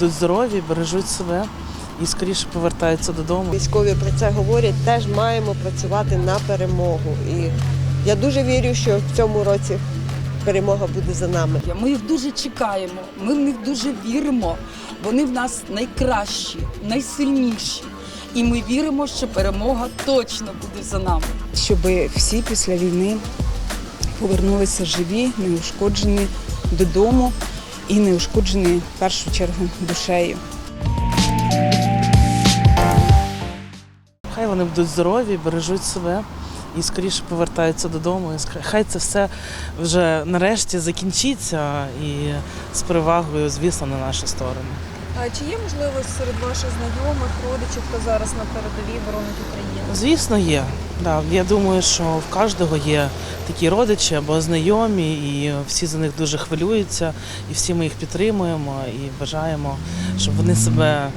будуть здорові, бережуть себе і скоріше повертаються додому. Військові про це говорять, теж маємо працювати на перемогу. І я дуже вірю, що в цьому році перемога буде за нами. Ми їх дуже чекаємо, ми в них дуже віримо. Вони в нас найкращі, найсильніші. І ми віримо, що перемога точно буде за нами. щоб всі після війни повернулися живі, неушкоджені додому і неушкоджені в першу чергу душею. Хай вони будуть здорові, бережуть себе і скоріше повертаються додому. І Хай це все вже нарешті закінчиться і з перевагою, звісно, на нашу сторону. Чи є можливість серед ваших знайомих, родичів, хто зараз на передовій боронить Україну? Звісно, є. Да, я думаю, що в кожного є такі родичі або знайомі, і всі за них дуже хвилюються, і всі ми їх підтримуємо і бажаємо, щоб вони себе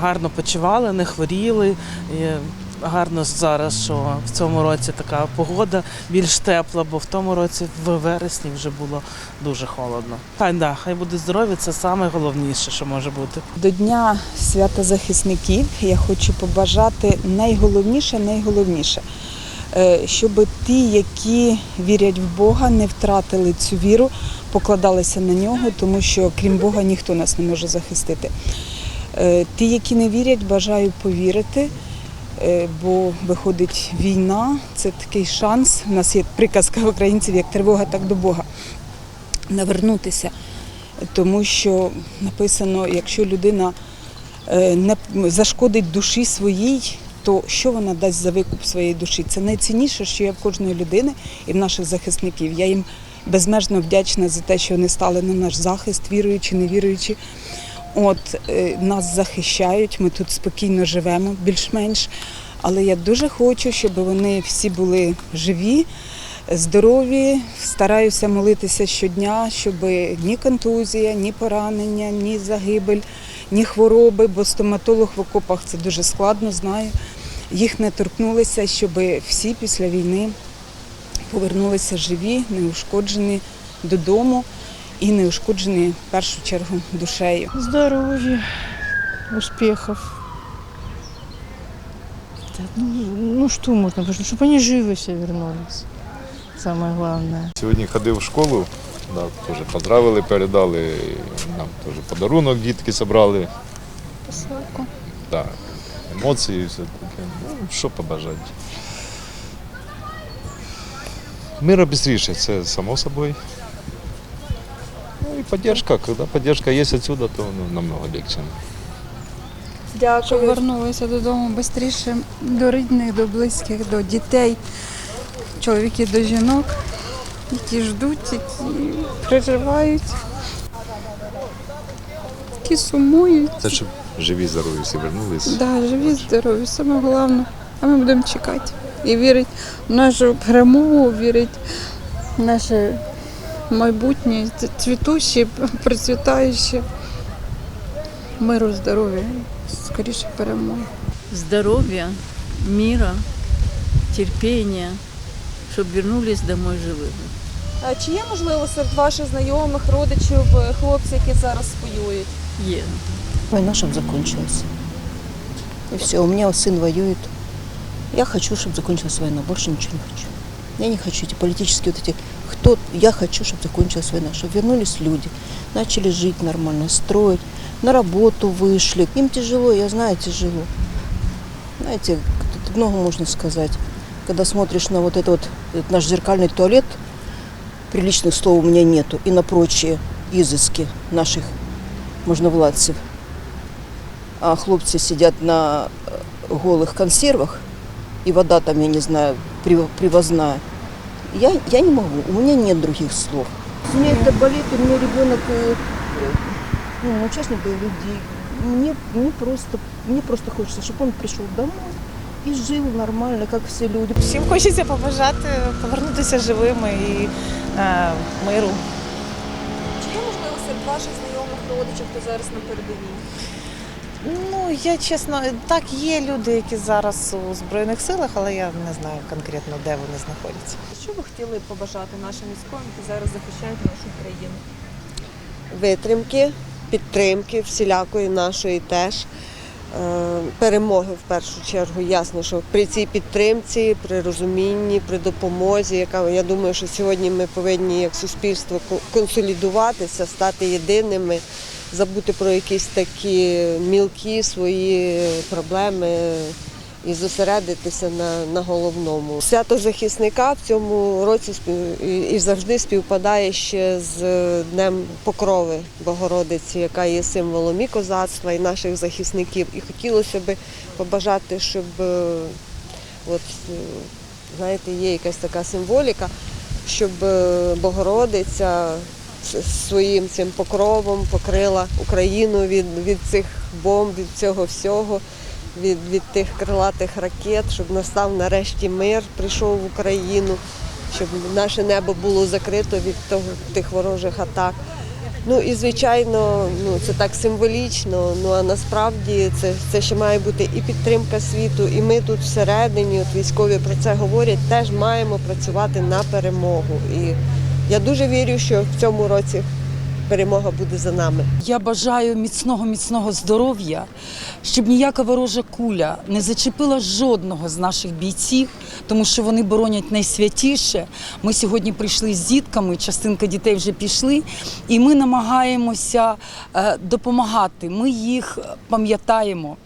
гарно почували, не хворіли. І гарно зараз, що в цьому році така погода більш тепла, бо в тому році в вересні вже було дуже холодно. Хай да, хай будуть здорові, це найголовніше, що може бути. До Дня свята захисників я хочу побажати найголовніше, найголовніше, е, щоб ті, які вірять в Бога, не втратили цю віру, покладалися на нього, тому що крім Бога ніхто нас не може захистити. Е, Ті, які не вірять, бажаю повірити. Е, Бо виходить війна, це такий шанс. У нас є приказка українців, як тривога, так до Бога. Навернутися тому що написано, якщо людина е, не зашкодить душі своїй, то що вона дасть за викуп своєї душі? Це найцінніше, що є в кожної людини і в наших захисників. Я їм безмежно вдячна за те, що вони стали на наш захист, віруючи, не віруючи. От е, нас захищають, ми тут спокійно живемо, більш-менш. Але я дуже хочу, щоб вони всі були живі, здорові. Стараюся молитися щодня, щоб ні контузія, ні поранення, ні загибель, ні хвороби, бо стоматолог в окопах це дуже складно, знаю. Їх не торкнулися, щоб всі після війни повернулися живі, неушкоджені додому і неушкоджені в першу чергу душею. Здоровья, успехов. Да, Ну, ну что можно, чтобы они живы все вернулись. Самое главное. Сьогодні ходив в школу, да, теж поздравили, передали, нам теж подарунок дітки зібрали. Посылку. Да, емоції, все таке. Ну, що побажати. Мира швидше, це само собою. Ну і підтримка, коли підтримка є відсюди, то ну, намного легче. Щоб Дякую. вернулися додому швидше, до рідних, до близьких, до дітей, чоловіки до жінок, які ждуть, які переживають, які сумують. Це щоб живі, здорові всі вернулись. Да, живі, здорові, саме головне. А ми будемо чекати і вірити в нашу перемогу, вірити в наше майбутнє, цвітуще, процвітаюче. Миру, здоров'я, скоріше перемоги. здоровья, мира, терпения, чтобы вернулись домой живыми. А чи є можливо серед ваших знайомих, родичів, е, хлопці, які зараз воюють? Е. Война, чтобы закончилась. И все, у меня сын воюет. Я хочу, чтобы закончилась война. Больше ничего не хочу. Я не хочу эти политические вот эти... Кто... Я хочу, чтобы закончилась война, чтобы вернулись люди, начали жить нормально, строить, на работу вышли. Им тяжело, я знаю, тяжело. Знаете, тут много можно сказать. Когда смотришь на вот это вот этот наш зеркальный туалет, приличных слов у меня нету, и на прочие изыски наших можновладців. А хлопці сидять на е, голих консервах, и вода там, я не знаю, прив- привозная. Я, я не могу, у меня нет других слов. У меня это болит, у меня ребенок э, э, ну, участник боевых действий. Мне, мне, просто, мне просто хочется, чтобы он пришел домой и жил нормально, как все люди. Всім хочеться побажати повернутися живими і е, миру. Чи є можливо серед ваших знайомих, родичів, хто зараз на передовій? Ну я чесно, так є люди, які зараз у збройних силах, але я не знаю конкретно, де вони знаходяться. Що ви хотіли побажати нашим військовим, які зараз захищають нашу країну? Витримки, підтримки всілякої нашої теж. Е, Перемоги в першу чергу. Ясно, що при цій підтримці, при розумінні, при допомозі, яка я думаю, що сьогодні ми повинні як суспільство ко- консолідуватися, стати єдиними, забути про якісь такі мілкі свої проблеми і зосередитися на, на головному. Свято захисника в цьому році і, завжди співпадає ще з Днем Покрови Богородиці, яка є символом і козацтва, і наших захисників. І хотілося б побажати, щоб е, от, е, знаєте, є якась така символіка, щоб е, Богородиця своїм цим покровом покрила Україну від, від цих бомб, від цього всього від, від тих крилатих ракет, щоб настав нарешті мир, прийшов в Україну, щоб наше небо було закрито від того, тих ворожих атак. Ну і звичайно, ну це так символічно. Ну а насправді це, це ще має бути і підтримка світу, і ми тут всередині, от військові про це говорять, теж маємо працювати на перемогу. І я дуже вірю, що в цьому році перемога буде за нами. Я бажаю міцного міцного здоров'я, щоб ніяка ворожа куля не зачепила жодного з наших бійців, тому що вони боронять найсвятіше. Ми сьогодні прийшли з дітками, частинка дітей вже пішли, і ми намагаємося е, допомагати. Ми їх пам'ятаємо.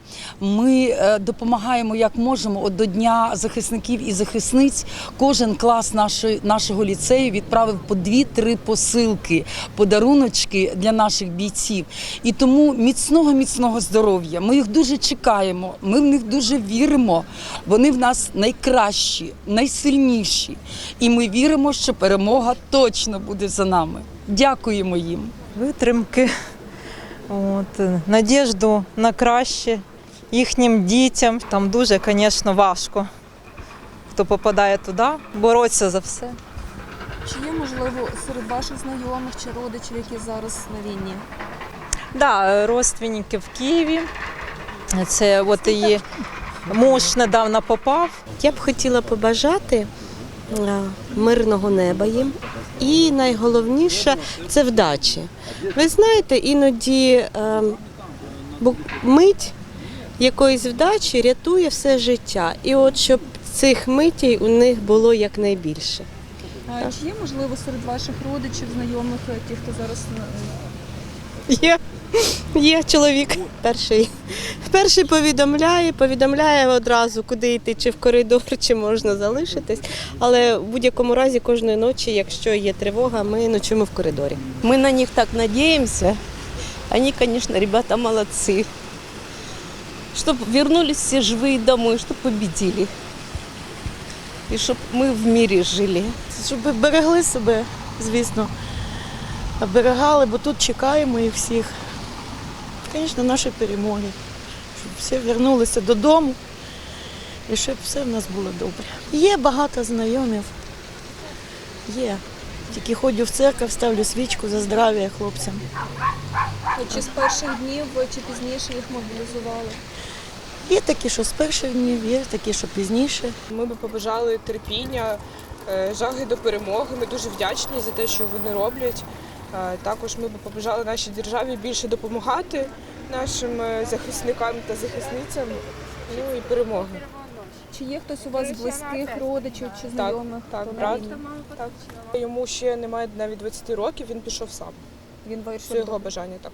Ми е, допомагаємо як можемо. От до Дня захисників і захисниць кожен клас нашої, нашого ліцею відправив по дві-три посилки, подаруночки для наших бійців. І тому міцного, міцного здоров'я. Ми їх дуже чекаємо, ми в них дуже віримо. Вони в нас найкращі, найсильніші. І ми віримо, що перемога точно буде за нами. Дякуємо їм. витримки, от, надіжду на краще їхнім дітям. Там дуже, звісно, важко. Хто попадає туди, бороться за все. Чи є можливо серед ваших знайомих чи родичів, які зараз на війні? Да, родственники в Києві. Це от її муж недавно попав. Я б хотіла побажати е, мирного неба їм. І найголовніше це вдачі. Ви знаєте, іноді е, мить якоїсь вдачі рятує все життя. І от щоб цих митей у них було якнайбільше. А чи є можливо серед ваших родичів, знайомих, е, ті, хто зараз Є, є чоловік перший. Перший повідомляє, повідомляє одразу, куди йти, чи в коридор, чи можна залишитись. Але в будь-якому разі кожної ночі, якщо є тривога, ми ночуємо в коридорі. Мы на них так надеемся. Они, конечно, ребята молодцы Чтобы вернулись все живые домой, чтобы победили. И чтобы мы в мире жили. щоб берегли себе, звісно. Оберегали, бо тут чекаємо їх всіх. Звісно, наші перемоги. Щоб всі вернулися додому і щоб все в нас було добре. Є багато знайомих. Є. Тільки ходжу в церкву, ставлю свічку за здрав'я хлопцям. чи з перших днів, чи пізніше їх мобілізували? Є такі, що з перших днів, є такі, що пізніше. Ми би побажали терпіння, е, жаги до перемоги. Ми дуже вдячні за те, що вони роблять. Е, Також ми би побажали нашій державі більше допомагати нашим е, захисникам та захисницям. Ну і перемоги. Чи є хтось у вас з близьких родичів чи знайомих? Так, на брат. Так. Йому ще немає навіть 20 років, він пішов сам. Він Це вийшов. його бажання так.